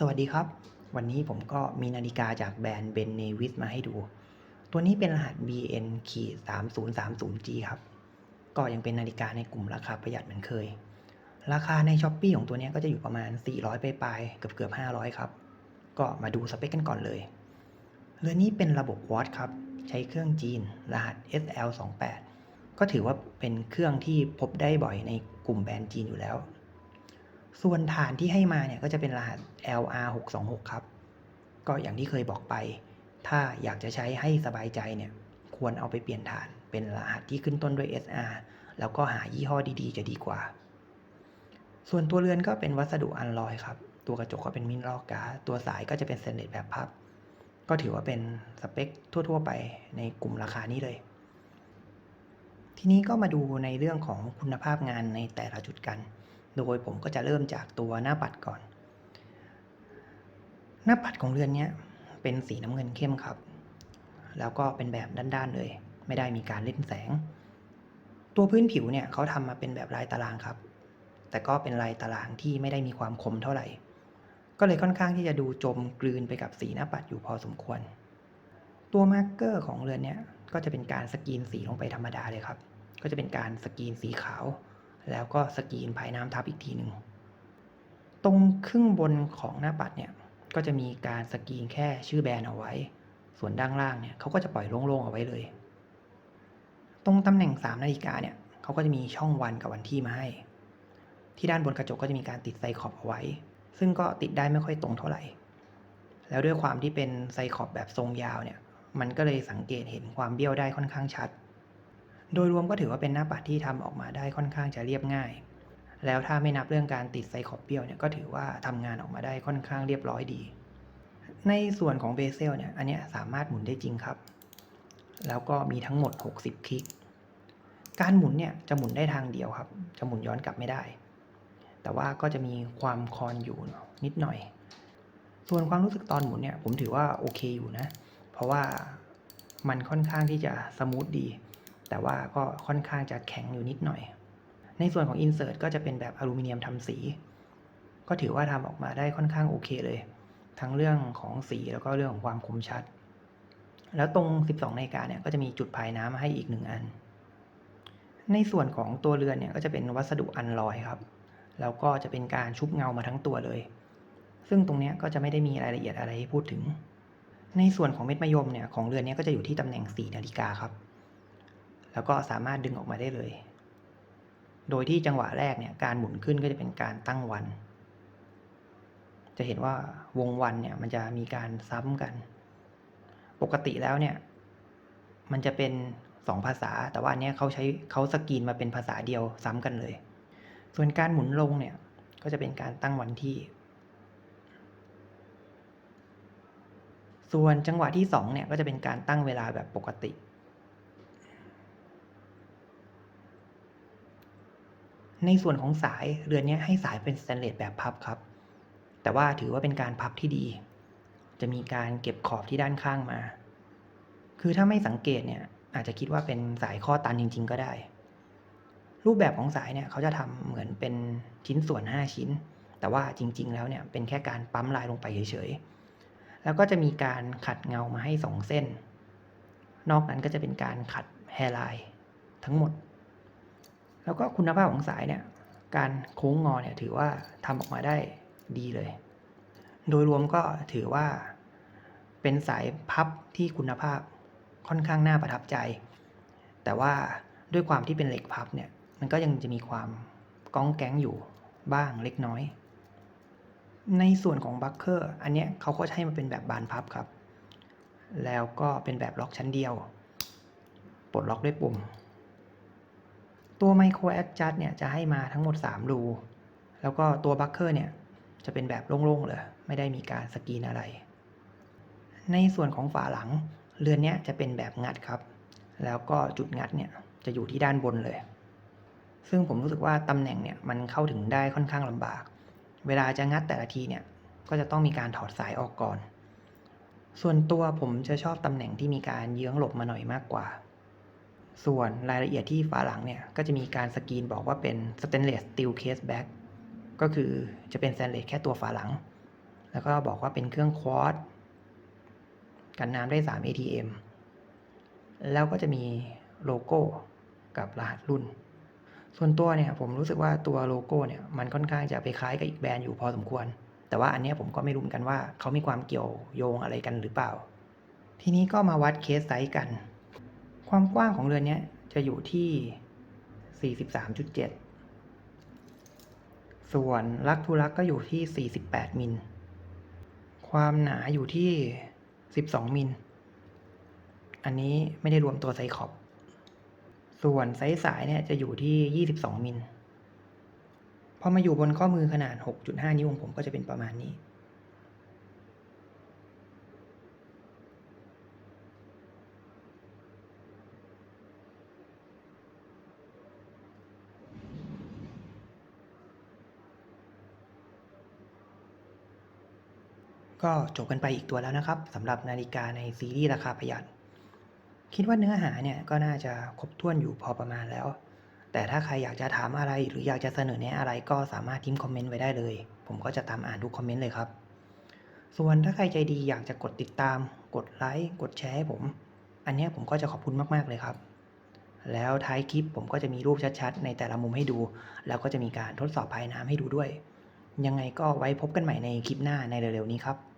สวัสดีครับ วันนี้ผมก็มีนาฬิกาจากแบรนด์เบนเนวิสมาให้ดู ตัวนี้เป็นรหัส BN ขีด 3030G ครับ ก็ยังเป็นนาฬิกาในกลุ่มราคาประหยัดเหมือนเคย ราคาใน s h อ p e e ของตัวนี้ก็จะอยู่ประมาณ 400ไปปลายเกือบเกือบ500 ครับ ก็มาดูสเปคกันก่อนเลยเรือนนี้เป็นระบบวอตครับ ใช้เครื่องจีน รหัส SL28 ก็ถือว่าเป็นเครื่องที่พบได้บ่อยในกลุ่มแบรนด์จีนอยู่แล้ว ส่วนฐานที่ให้มาเนี่ยก็จะเป็นรหัส LR626 ครับ ก็อย่างที่เคยบอกไป ถ้าอยากจะใช้ให้สบายใจเนี่ย ควรเอาไปเปลี่ยนฐาน เป็นรหัสที่ขึ้นต้นด้วย SR แล้วก็หายี่ห้อดีๆ จะดีกว่า ส่วนตัวเรือนก็เป็นวัสดุอัลลอยครับ ตัวกระจกก็เป็นมินลอกกาตัวสายก็จะเป็นเตนเลสแบบพับ ก็ถือว่าเป็นสเปคทั่ว ๆ ไปในกลุ่มราคานี้เลย ทีนี้ก็มาดูในเรื่องของคุณภาพงานในแต่ละจุดกัน โดยผมก็จะเริ่มจากตัวหน้าปัดก่อน หน้าปัดของเรือนนี้เป็นสีน้ำเงินเข้มครับ แล้วก็เป็นแบบด้านๆเลย ไม่ได้มีการเล่นแสง ตัวพื้นผิวเนี่ยเขาทำมาเป็นแบบลายตารางครับ แต่ก็เป็นลายตารางที่ไม่ได้มีความคมเท่าไหร่ ก็เลยค่อนข้างที่จะดูจมกลืนไปกับสีหน้าปัดอยู่พอสมควร ตัวมาร์กเกอร์ของเรือนนี่ยก็จะเป็นการสกรีนสีลงไปธรรมดาเลยครับ ก็จะเป็นการสกรีนสีขาว แล้วก็สกรีนภายน้ำทับอีกทีหนึ่ง ตรงครึ่งบนของหน้าปัดเนี่ย ก็จะมีการสกรีนแค่ชื่อแบรนด์เอาไว้ ส่วนด้านล่างเนี่ยเขาก็จะปล่อยโล่งๆเอาไว้เลย ตรงตำแหน่ง 3 นาฬิกาเนี่ยเขาก็จะมีช่องวันกับวันที่มาให้ ที่ด้านบนกระจกก็จะมีการติดไซคอบเอาไว้ ซึ่งก็ติดได้ไม่ค่อยตรงเท่าไหร่ แล้วด้วยความที่เป็นไซคอบแบบทรงยาวเนี่ย มันก็เลยสังเกตเห็นความเบี้ยวได้ค่อนข้างชัด โดยรวมก็ถือว่าเป็นหน้าปัดที่ทำออกมาได้ค่อนข้างจะเรียบง่าย แล้วถ้าไม่นับเรื่องการติดไซคอบเบี้ยวเนี่ยก็ถือว่าทำงานออกมาได้ค่อนข้างเรียบร้อยดี ในส่วนของเบเซลเนี่ยอันเนี้ยสามารถหมุนได้จริงครับ แล้วก็มีทั้งหมด 60 คลิก การหมุนเนี่ยจะหมุนได้ทางเดียวครับ จะหมุนย้อนกลับไม่ได้ แต่ว่าก็จะมีความคอนอยู่นิดหน่อย ส่วนความรู้สึกตอนหมุนเนี่ยผมถือว่าโอเคอยู่นะ เพราะว่ามันค่อนข้างที่จะสมูทดี แต่ว่าก็ค่อนข้างจะแข็งอยู่นิดหน่อย ในส่วนของ Insert ก็จะเป็นแบบอลูมิเนียมทำสี ก็ถือว่าทำออกมาได้ค่อนข้างโอเคเลย ทั้งเรื่องของสีแล้วก็เรื่องของความคมชัด แล้วตรง 12นาฬิกาเนี่ยก็จะมีจุดภายน้ำมาให้อีกหนึ่งอัน ในส่วนของตัวเรือนเนี่ยก็จะเป็นวัสดุอันลอยครับ แล้วก็จะเป็นการชุบเงามาทั้งตัวเลย ซึ่งตรงนี้ก็จะไม่ได้มีรายละเอียดอะไรให้พูดถึง ในส่วนของเม็ดมะยมเนี่ยของเรือนเนี้ยก็จะอยู่ที่ตำแหน่ง4นาฬิกาครับ แล้วก็สามารถดึงออกมาได้เลย โดยที่จังหวะแรกเนี่ยการหมุนขึ้นก็จะเป็นการตั้งวัน จะเห็นว่าวงวันเนี่ยมันจะมีการซ้ำกัน ปกติแล้วเนี่ยมันจะเป็นสองภาษา แต่ว่าอันเนี้ยเขาใช้เขาสกรีนมาเป็นภาษาเดียวซ้ำกันเลย ส่วนการหมุนลงเนี่ยก็จะเป็นการตั้งวันที่ ส่วนจังหวะที่สองเนี่ยก็จะเป็นการตั้งเวลาแบบปกติ ในส่วนของสายเรือนนี้ให้สายเป็นสแตนเลสแบบพับครับ แต่ว่าถือว่าเป็นการพับที่ดี จะมีการเก็บขอบที่ด้านข้างมา คือถ้าไม่สังเกตเนี่ยอาจจะคิดว่าเป็นสายข้อตันจริง ๆ ก็ได้ รูปแบบของสายเนี่ยเขาจะทำเหมือนเป็นชิ้นส่วน 5 ชิ้น แต่ว่าจริง ๆ แล้วเนี่ยเป็นแค่การปั๊มลายลงไปเฉยๆ แล้วก็จะมีการขัดเงามาให้ 2 เส้น นอกนั้นก็จะเป็นการขัดแฮร์ไลน์ทั้งหมด แล้วก็คุณภาพของสายเนี่ย การโค้งงอเนี่ยถือว่าทำออกมาได้ดีเลย โดยรวมก็ถือว่าเป็นสายพับที่คุณภาพค่อนข้างน่าประทับใจ แต่ว่าด้วยความที่เป็นเหล็กพับเนี่ย มันก็ยังจะมีความก้องแก๊งอยู่บ้างเล็กน้อย ในส่วนของบัคเคอร์อันเนี้ยเขาก็ให้มาเป็นแบบบานพับครับ แล้วก็เป็นแบบล็อกชั้นเดียว ปลดล็อกด้วยปุ่ม ตัว Micro Adjust เนี่ยจะให้มาทั้งหมด 3 รู แล้วก็ตัวบัคเคอร์เนี่ยจะเป็นแบบโล่งๆเลยไม่ได้มีการสกรีนอะไร ในส่วนของฝาหลังเรือนเนี้ยจะเป็นแบบงัดครับ แล้วก็จุดงัดเนี่ยจะอยู่ที่ด้านบนเลย ซึ่งผมรู้สึกว่าตำแหน่งเนี่ยมันเข้าถึงได้ค่อนข้างลำบาก เวลาจะงัดแต่ละทีเนี่ยก็จะต้องมีการถอดสายออกก่อน ส่วนตัวผมจะชอบตำแหน่งที่มีการเยื้องหลบมาหน่อยมากกว่า ส่วนรายละเอียดที่ฝาหลังเนี่ย ก็จะมีการสกรีนบอกว่าเป็น stainless steel case back ก็คือจะเป็นสแตนเลสแค่ตัวฝาหลัง แล้วก็บอกว่าเป็นเครื่องควอตกันน้ำได้ 3 ATM แล้วก็จะมีโลโก้กับรหัสรุ่น ส่วนตัวเนี่ยผมรู้สึกว่าตัวโลโก้เนี่ยมันค่อนข้างจะไปคล้ายกับอีกแบรนด์อยู่พอสมควร แต่ว่าอันนี้ผมก็ไม่รู้เหมือนกันว่าเขามีความเกี่ยวโยงอะไรกันหรือเปล่า ทีนี้ก็มาวัดเคสไซส์กัน ความกว้างของเรือนนี้จะอยู่ที่ 43.7 ส่วนลักทุลักก็อยู่ที่ 48 มิล ความหนาอยู่ที่ 12 มิล อันนี้ไม่ได้รวมตัวไซขอบ ส่วนไซส์สายเนี่ยจะอยู่ที่ 22 มิล พอมาอยู่บนข้อมือขนาด 6.5 นิ้วของผมก็จะเป็นประมาณนี้ ก็จบกันไปอีกตัวแล้วนะครับสำหรับนาฬิกาในซีรีส์ราคาประหยัด คิดว่าเนื้อหาเนี่ยก็น่าจะครบถ้วนอยู่พอประมาณแล้ว แต่ถ้าใครอยากจะถามอะไรหรืออยากจะเสนอแนะอะไรก็สามารถทิ้งคอมเมนต์ไว้ได้เลย ผมก็จะตามอ่านทุกคอมเมนต์เลยครับ ส่วนถ้าใครใจดีอยากจะกดติดตาม กดไลค์กดแชร์ให้ผม อันนี้ผมก็จะขอบคุณมากๆเลยครับ แล้วท้ายคลิปผมก็จะมีรูปชัดๆ ในแต่ละมุมให้ดู แล้วก็จะมีการทดสอบภายน้ำให้ดูด้วย ยังไงก็ไว้พบกันใหม่ในคลิปหน้าในเร็วๆนี้ครับ